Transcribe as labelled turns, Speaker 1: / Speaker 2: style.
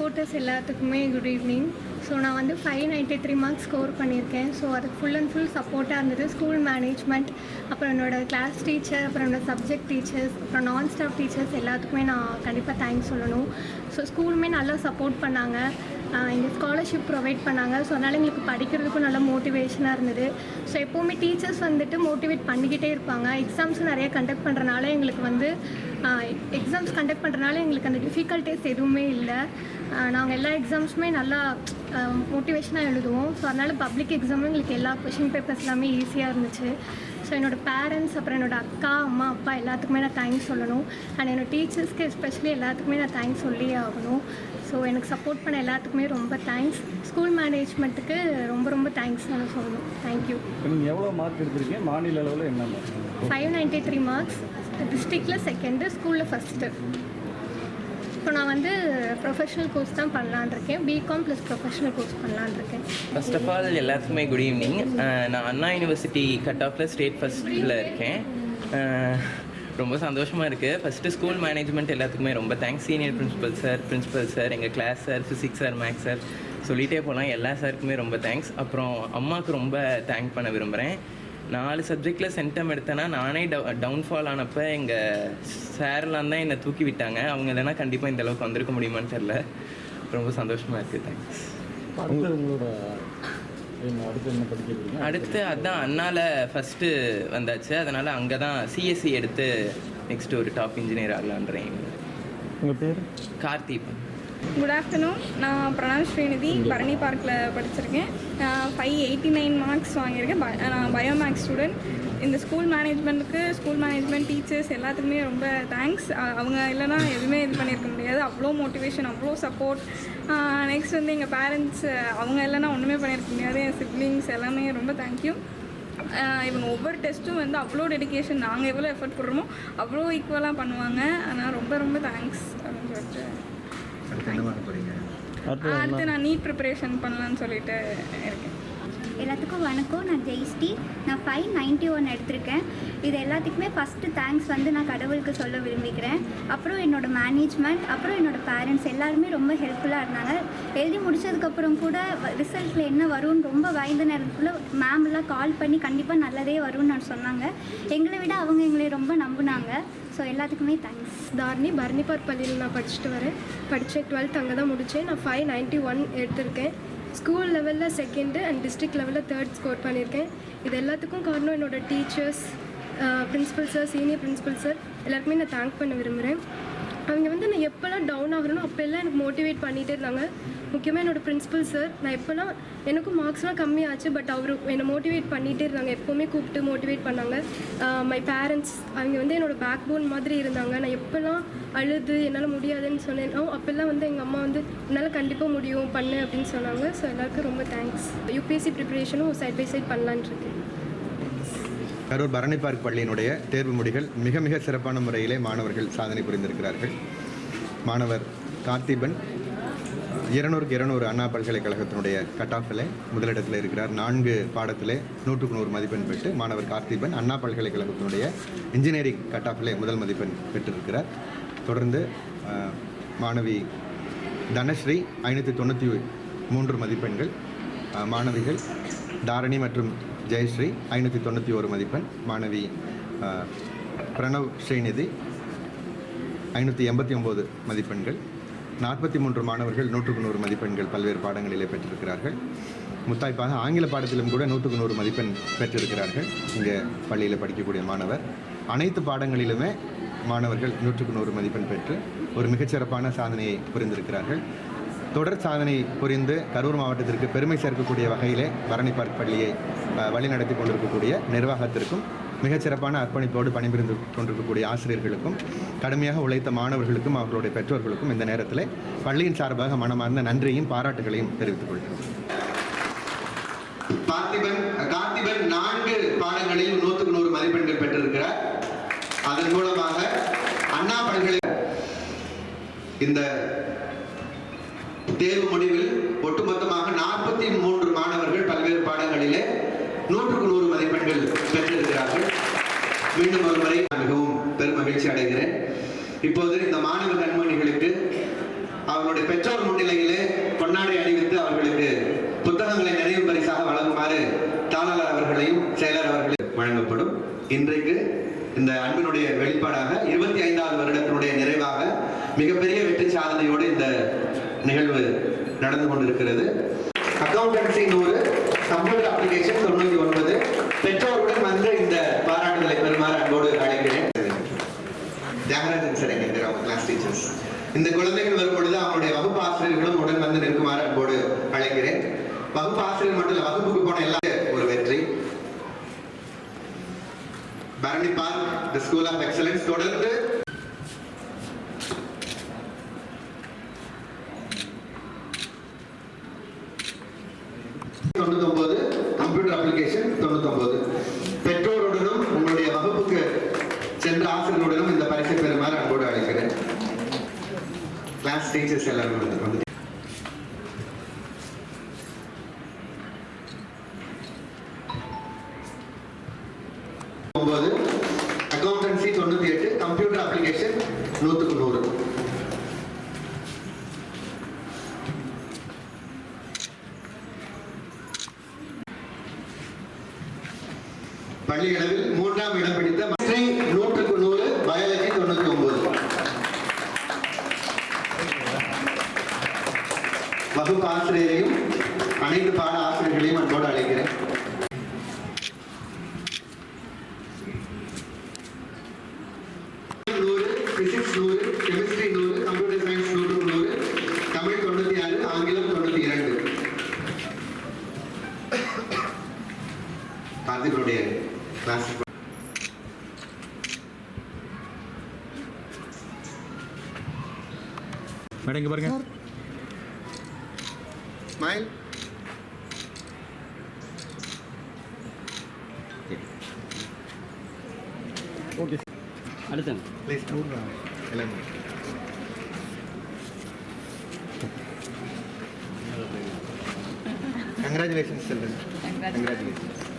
Speaker 1: Supporters எல்லாத்துக்குமே good evening so நான் வந்து five ninety three marks score பண்ணியிருக்கேன். ஸோ அதுக்கு ஃபுல் அண்ட் ஃபுல் சப்போர்ட்டாக இருந்தது ஸ்கூல் மேனேஜ்மெண்ட் அப்புறம் என்னோடய கிளாஸ் டீச்சர் அப்புறம் என்னோடய சப்ஜெக்ட் டீச்சர்ஸ் அப்புறம் நான் ஸ்டாஃப் டீச்சர்ஸ் எல்லாத்துக்குமே நான் கண்டிப்பாக தேங்க்ஸ் சொல்லணும். ஸோ ஸ்கூலுமே நல்லா சப்போர்ட் பண்ணாங்க. இங்கே ஸ்காலர்ஷிப் ப்ரொவைட் பண்ணாங்க. ஸோ அதனால் எங்களுக்கு படிக்கிறதுக்கும் நல்ல மோட்டிவேஷனாக இருந்தது. ஸோ எப்போவுமே டீச்சர்ஸ் வந்துட்டு மோட்டிவேட் பண்ணிக்கிட்டே இருப்பாங்க. எக்ஸாம்ஸ் நிறைய கண்டக்ட் பண்ணுறனால எங்களுக்கு வந்து எக்ஸாம்ஸ் கண்டக்ட் பண்ணுறனால எங்களுக்கு அந்த டிஃபிகல்ட்டிஸ் எதுவுமே இல்லை. நாங்கள் எல்லா எக்ஸாம்ஸுமே நல்லா மோட்டிவேஷனாக எழுதுவோம். ஸோ அதனால் பப்ளிக் எக்ஸாமும் எங்களுக்கு எல்லா கொஷின் பேப்பர்ஸ் எல்லாமே ஈஸியாக இருந்துச்சு. ஸோ என்னோடய பேரண்ட்ஸ் அப்புறம் என்னோடய அக்கா அம்மா அப்பா எல்லாத்துக்குமே நான் தேங்க்ஸ் சொல்லணும். அண்ட் என்னோட டீச்சர்ஸ்க்கு எஸ்பெஷலி எல்லாத்துக்குமே நான் தேங்க்ஸ் சொல்லியே ஆகணும். ஸோ எனக்கு சப்போர்ட் பண்ண எல்லாத்துக்குமே ரொம்ப தேங்க்ஸ் ஸ்கூல் மேனேஜ்மெண்ட்டுக்கு ரொம்ப ரொம்ப தேங்க்ஸ் நான் சொல்லணும். தேங்க்யூ
Speaker 2: நீங்கள் எவ்வளோ மார்க் எடுத்திருக்கீங்க? மாநில அளவில் என்ன mark
Speaker 1: five ninety three marks டிஸ்ட்ரிக்டில் செகண்டு ஸ்கூலில் ஃபஸ்ட்டு இப்போ நான் வந்து ப்ரொஃபஷனல் கோர்ஸ் தான் பண்ணலான்னு இருக்கேன். பிகாம் ப்ளஸ் ப்ரொஃபஷனல் கோர்ஸ் பண்ணலான்னு இருக்கேன்.
Speaker 3: ஃபர்ஸ்ட் ஆஃப் ஆல் எல்லாத்துக்குமே குட் ஈவினிங் நான் அண்ணா யூனிவர்சிட்டி கட் ஆஃபில் ஸ்டேட் ஃபஸ்ட்டில் இருக்கேன். ரொம்ப சந்தோஷமாக இருக்குது ஃபஸ்ட்டு ஸ்கூல் மேனேஜ்மெண்ட் எல்லாத்துக்குமே ரொம்ப thanks senior principal sir principal sir எங்கள் class sir physics sir maths sir சொல்லிகிட்டே போகலாம் எல்லா சாருக்குமே ரொம்ப தேங்க்ஸ் அப்புறம் அம்மாவுக்கு ரொம்ப தேங்க் பண்ண விரும்புகிறேன் நாலு சப்ஜெக்டில் சென்டம் எடுத்தேன்னா நானே டவு டவுன்ஃபால் ஆனப்போ எங்கள் சார்லாம் தான் என்னை தூக்கி விட்டாங்க. அவங்க இல்லைன்னா கண்டிப்பாக இந்த அளவுக்கு வந்திருக்க முடியுமான்னு தெரில ரொம்ப சந்தோஷமாக இருக்குது தேங்க்ஸ்
Speaker 2: உங்களோட அடுத்து
Speaker 3: அதான் அண்ணால ஃபஸ்ட்டு வந்தாச்சு. அதனால் அங்கே தான் சிஎஸ்சி எடுத்து நெக்ஸ்ட் ஒரு டாப் இன்ஜினியர் ஆகலான்றேன்.
Speaker 2: உங்கள் பேர்?
Speaker 3: கார்த்திப்
Speaker 4: குட் ஆஃப்டர்நூன் நான் பிரணவ் ஸ்ரீநிதி பரணி பார்க்கில் படிச்சிருக்கேன். ஃபைவ் எயிட்டி நைன் மார்க்ஸ் வாங்கியிருக்கேன். நான் பயோ மேக்ஸ் ஸ்டூடெண்ட் இந்த ஸ்கூல் மேனேஜ்மெண்ட்டுக்கு ஸ்கூல் மேனேஜ்மெண்ட் டீச்சர்ஸ் எல்லாத்துக்குமே ரொம்ப தேங்க்ஸ் அவங்க இல்லைன்னா எதுவுமே இது பண்ணியிருக்க முடியாது. அவ்வளோ மோட்டிவேஷன் அவ்வளோ சப்போர்ட் நெக்ஸ்ட் வந்து எங்கள் பேரண்ட்ஸ் அவங்க இல்லைன்னா ஒன்றுமே பண்ணியிருக்க முடியாது என் சிப்ளிங்ஸ் எல்லாமே ரொம்ப தேங்க்யூ இவங்க ஒவ்வொரு டெஸ்ட்டும் வந்து அவ்வளோ டெடிகேஷன் நாங்கள் எவ்வளோ எஃபர்ட் போடுறோமோ அவ்வளோ ஈக்குவலாக பண்ணுவாங்க. ஆனால் ரொம்ப ரொம்ப தேங்க்ஸ் அப்படின்னு சொல்லிட்டு.
Speaker 2: அடுத்து
Speaker 4: நான் நீட் ப்ரிப்பரேஷன் பண்ணலான்னு சொல்லிட்டு இருக்கேன்.
Speaker 5: எல்லாத்துக்கும் வணக்கம். நான் ஜெய்ஸ்டி நான் ஃபைவ் நைன்ட்டி ஒன் எடுத்திருக்கேன். இது எல்லாத்துக்குமே ஃபஸ்ட்டு தேங்க்ஸ் வந்து நான் கடவுளுக்கு சொல்ல விரும்பிக்கிறேன் அப்புறம் என்னோடய மேனேஜ்மெண்ட் அப்புறம் என்னோடய பேரண்ட்ஸ் எல்லாருமே ரொம்ப ஹெல்ப்ஃபுல்லாக இருந்தாங்க. எழுதி முடிச்சதுக்கப்புறம் கூட ரிசல்ட்டில் என்ன வரும்னு ரொம்ப வயந்த நேரத்துக்குள்ளே மேம்லாம் கால் பண்ணி கண்டிப்பாக நல்லதே வரும்னு நான் சொன்னாங்க. எங்களை விட அவங்க எங்களை ரொம்ப நம்பினாங்க. ஸோ எல்லாத்துக்குமே தேங்க்ஸ்
Speaker 6: தாரணி பர்னிபார் பள்ளியில் நான் படிச்சுட்டு வரேன். படித்தேன் டுவெல்த் அங்கே தான் முடித்தேன் நான் ஃபைவ் நைன்ட்டி ஒன் எடுத்திருக்கேன். ஸ்கூல் லெவலில் செகண்டு அண்ட் டிஸ்ட்ரிக்ட் லெவலில் தேர்ட் ஸ்கோர் பண்ணியிருக்கேன் இது எல்லாத்துக்கும் காரணம் என்னோடய teachers principal sir senior principal sir எல்லாருக்குமே நான் தேங்க் பண்ண விரும்புகிறேன் அவங்க வந்து நான் எப்போல்லாம் டவுன் ஆகிறனோ அப்போல்லாம் எனக்கு மோட்டிவேட் பண்ணிகிட்டே இருந்தாங்க. முக்கியமாக என்னோடய பிரின்சிபல் சார் நான் எப்போல்லாம் எனக்கும் மார்க்ஸ்லாம் கம்மியாச்சு பட் அவர் என்னை மோட்டிவேட் பண்ணிகிட்டே இருந்தாங்க. எப்போவுமே கூப்பிட்டு மோட்டிவேட் பண்ணாங்க. மை பேரண்ட்ஸ் அவங்க வந்து என்னோட பேக் போன் மாதிரி இருந்தாங்க. நான் எப்போல்லாம் அழுது என்னால் முடியாதுன்னு சொன்னேன். அப்போல்லாம் வந்து எங்கள் அம்மா வந்து என்னால் கண்டிப்பாக முடியும் பண்ணு அப்படின்னு சொன்னாங்க. ஸோ எல்லாருக்கும் ரொம்ப தேங்க்ஸ் யூபிஎஸ்சி ப்ரிப்பரேஷனும் சைட் பை சைட் பண்ணலான்னு இருக்கேன்
Speaker 7: கரூர் பரணி பார்க் பள்ளியினுடைய தேர்வு முடிகள் மிக மிக சிறப்பான முறையிலே மாணவர்கள் சாதனை புரிந்திருக்கிறார்கள். மாணவர் கார்த்திபன் இருநூறுக்கு இருநூறு அண்ணா பல்கலைக்கழகத்தினுடைய கட் ஆஃபில் முதலிடத்தில் இருக்கிறார். நான்கு பாடத்திலே நூற்றுக்கு நூறு மதிப்பெண் பெற்று மாணவர் கார்த்திபன் அண்ணா பல்கலைக்கழகத்தினுடைய இன்ஜினியரிங் கட் ஆஃபிலே முதல் மதிப்பெண் பெற்றிருக்கிறார். தொடர்ந்து மாணவி தனஸ்ரீ ஐநூற்றி தொண்ணூற்றி மூன்று மதிப்பெண்கள். மாணவிகள் தாரணி மற்றும் ஜெயஸ்ரீ ஐநூற்றி தொண்ணூற்றி ஒரு மதிப்பெண். மாணவி பிரணவ் ஸ்ரீநிதி ஐநூற்றி எண்பத்தி ஒம்பது மதிப்பெண்கள். நாற்பத்தி மூன்று மாணவர்கள் நூற்றுக்கு நூறு மதிப்பெண்கள் பல்வேறு பாடங்களிலே பெற்றிருக்கிறார்கள். முத்தாய்ப்பாக ஆங்கில பாடத்திலும் கூட நூற்றுக்கு நூறு மதிப்பெண் பெற்றிருக்கிறார்கள். இங்கே பள்ளியில் படிக்கக்கூடிய மாணவர். அனைத்து பாடங்களிலுமே மாணவர்கள் நூற்றுக்கு நூறு மதிப்பெண் பெற்று ஒரு மிகச்சிறப்பான சாதனையை புரிந்திருக்கிறார்கள். தொடர் சாதனை புரிந்து கரூர் மாவட்டத்திற்கு பெருமை சேர்க்கக்கூடிய வகையிலே பரணி பார்க் பள்ளியை வழிநடத்தி கொண்டிருக்கக்கூடிய நிர்வாகத்திற்கும் மிகச்சிறப்பான அர்ப்பணிப்போடு பணிபுரிந்து கொண்டிருக்கக்கூடிய ஆசிரியர்களுக்கும் கடுமையாக உழைத்த மாணவர்களுக்கும் அவர்களுடைய பெற்றோர்களுக்கும் இந்த நேரத்தில் பள்ளியின் சார்பாக மனமார்ந்த நன்றியும் பாராட்டுகளையும் தெரிவித்துக் கொள்கிறோம் கார்த்திபன் கார்த்திபன் நான்கு பாடங்களில் நூற்றுக்கு நூறு மதிப்பெண்கள் பெற்றிருக்கிறார் அதன் மூலமாக அண்ணா பல்கலை இந்த தேர்வு முடிவில் ஒட்டுமொத்தமாக நாற்பத்தி மூன்று மாணவர்கள் பல்வேறு பாடங்களிலே நூற்றுக்கு நூறு மதிப்பெண்கள் பெற்றிருக்கிறார்கள். மீண்டும் ஒரு முறை நான் மிகவும் பெரும் மகிழ்ச்சி அடைகிறேன். இப்போது இந்த மாணவ கண்மணிகளுக்கு அவர்களுடைய பெற்றோர் முன்னிலையிலே பொன்னாடை அணிவித்து அவர்களுக்கு புத்தகங்களை நினைவு பரிசாக வழங்குமாறு தாளர் அவர்களையும் செயலர் அவர்களையும் வழங்கப்படும். இன்றைக்கு இந்த அன்பினுடைய வெளிப்பாடாக இருபத்தி ஐந்தாவது வருடத்தினுடைய நிறைவாக மிகப்பெரிய நிகழ்வு நடந்து கொண்டிருக்கிறது. அக்கௌண்டன்சி நூறு சம்பள அப்ளிகேஷன் தொண்ணூத்தி ஒன்பது. பெற்றோருடன் வந்து இந்த பாராட்டுதலை பெறுமாறு அன்போடு அழைக்கிறேன். தியாகராஜன் சார் எங்க அவங்க கிளாஸ் டீச்சர்ஸ் இந்த குழந்தைகள் வரும்பொழுது அவங்களுடைய வகுப்பு ஆசிரியர்களும் உடன் வந்து நிற்குமாறு அன்போடு அழைக்கிறேன். வகுப்பு ஆசிரியர் மட்டும் வகுப்புக்கு போன எல்லா ஒரு வெற்றி. Bharani park the school of excellence தொடர்ந்து தொண்ணூத்தொன்பது கம்ப்யூட்டர் அப்ளிகேஷன் தொண்ணூத்தொன்பது. பெற்றோருடனும் உங்களுடைய வகுப்புக்கு சென்ற ஆசிரியருடனும் இந்த பரிசை பெறுமாறு அன்போடு அழைக்கிறேன். கிளாஸ் டீச்சர்ஸ் எல்லாரும் வந்து வந்து ஒன்பது அக்கௌண்டன்சி தொண்ணூத்தி எட்டு கம்ப்யூட்டர் அப்ளிகேஷன் நூற்றுக்கு நூறு பள்ளி அளவில் மூன்றாம் இடம் பிடித்த மஸ்ரி நூற்றுக்கு நூறு பயாலஜி தொண்ணூத்தி ஒன்பது வகுப்பு ஆசிரியரையும் அனைத்து பாட ஆசிரியர்களையும் அன்போடு அழைக்கிறேன் நூறு பிசிக்ஸ் நூறு கெமிஸ்ட்ரி நூறு கம்ப்யூட்டர் சயின்ஸ் நூற்றுக்கு நூறு தமிழ் தொண்ணூத்தி ஆறு ஆங்கிலம் தொண்ணூத்தி இரண்டு கார்த்திகனுடைய கிளாஸ்
Speaker 2: மேடம் இங்கே பாருங்க
Speaker 7: ஸ்மைல்
Speaker 2: ஓகே அடுத்தங்க
Speaker 7: ப்ளீஸ் எல்லாம் children. Congratulations. Congrats.